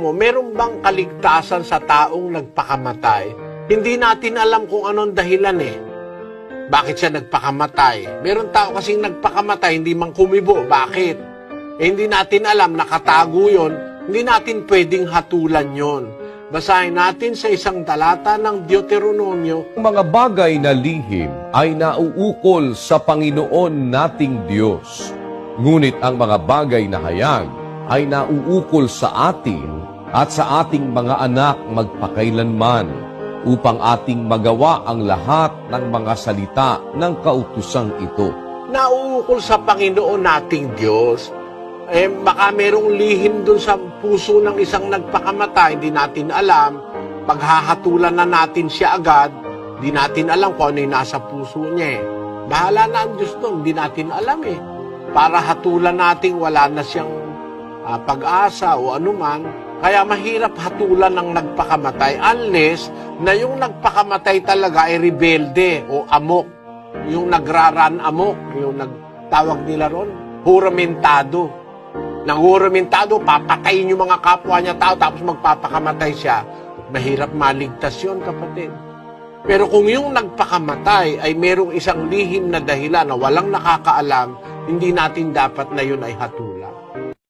mo, meron bang kaligtasan sa taong nagpakamatay? Hindi natin alam kung anong dahilan eh. Bakit siya nagpakamatay? Meron tao kasing nagpakamatay, hindi man kumibo. Bakit? Eh, hindi natin alam, nakatago yon. Hindi natin pwedeng hatulan yon. Basahin natin sa isang talata ng Deuteronomio, Ang mga bagay na lihim ay nauukol sa Panginoon nating Diyos. Ngunit ang mga bagay na hayag ay nauukol sa atin at sa ating mga anak magpakailanman upang ating magawa ang lahat ng mga salita ng kautusang ito. nauukol sa Panginoon nating Diyos. Eh, baka merong lihim dun sa puso ng isang nagpakamatay, hindi natin alam. Paghahatulan na natin siya agad, hindi natin alam kung ano yung nasa puso niya eh. Bahala na ang Diyos doon, hindi natin alam eh. Para hatulan natin wala na siyang ah, pag-asa o anuman. Kaya mahirap hatulan ng nagpakamatay unless na yung nagpakamatay talaga ay rebelde o amok yung nagraran amok, yung nagtawag nila ron, huramentado. Nanguramentado, papatayin yung mga kapwa niya tao, tapos magpapakamatay siya. Mahirap maligtas yun, kapatid. Pero kung yung nagpakamatay ay merong isang lihim na dahilan na walang nakakaalam, hindi natin dapat na yun ay hatulan.